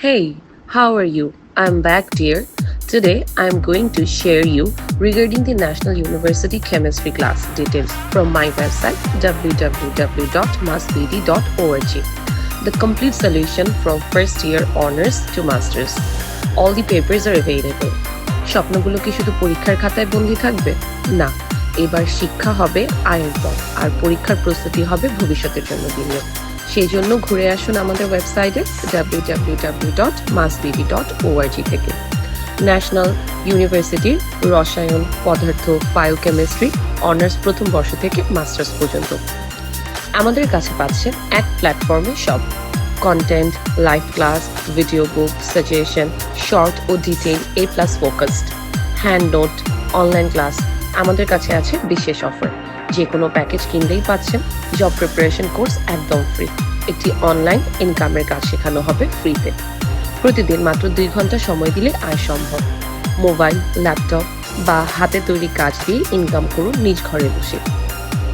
Hey, how are you? I'm back, dear. Today, I'm going to share you regarding the National University Chemistry class details from my website www.massbd.org. The complete solution from first year honors to masters. All the papers are available. স্বপ্নগুলো কি শুধু পরীক্ষার খাতায় বন্দি থাকবে না এবার শিক্ষা হবে আয়ের পথ আর পরীক্ষার প্রস্তুতি হবে ভবিষ্যতের জন্য বিনিয়োগ সেই জন্য ঘুরে আসুন আমাদের ওয়েবসাইটে www.massbd.org থেকে। ন্যাশনাল ইউনিভার্সিটির রসায়ন, পদার্থ বায়োকেমিস্ট্রি অনার্স প্রথম বর্ষ থেকে মাস্টার্স পর্যন্ত। আমাদের কাছে পাচ্ছেন এক প্ল্যাটফর্মে সব। Content live class video book suggestion short O detail A plus focused hand note online class আমাদের কাছে আছে বিশেষ অফার যে কোনো প্যাকেজ কিনলেই পাচ্ছেন। জব প্রিপারেশন কোর্স একদম ফ্রি একটি অনলাইন ইনকামের কাজ শেখানো হবে ফ্রিতে প্রতিদিন মাত্র দুই ঘণ্টা সময় দিলে আয় সম্ভব। মোবাইল ল্যাপটপ বা হাতে তৈরি কাজ দিয়ে ইনকাম করুন নিজ ঘরে বসে।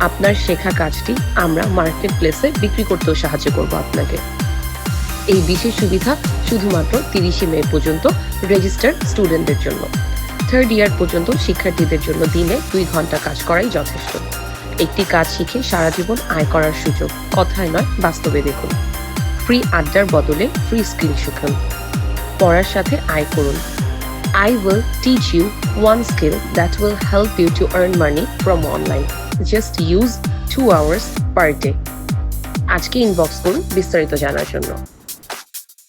আপনার শেখা কাজটি আমরা মার্কেট প্লেসে বিক্রি করতেও সাহায্য করব আপনাকে। এই বিশেষ সুবিধা শুধুমাত্র তিরিশে মে পর্যন্ত রেজিস্টার্ড স্টুডেন্টদের জন্য। থার্ড ইয়ার পর্যন্ত শিক্ষার্থীদের জন্য দিনে দুই ঘণ্টা কাজ করাই যথেষ্ট। একটি কাজ শিখে সারা জীবন আয় করার সুযোগ কথায় নয়, বাস্তবে দেখুন। ফ্রি আড্ডার বদলে ফ্রি স্কিল শিখুন। পড়ার সাথে আয় করুন। I will teach you one skill that will help you to earn money from online. Just use two hours per day. আজকে ইনবক্স করুন বিস্তারিত জানার জন্য।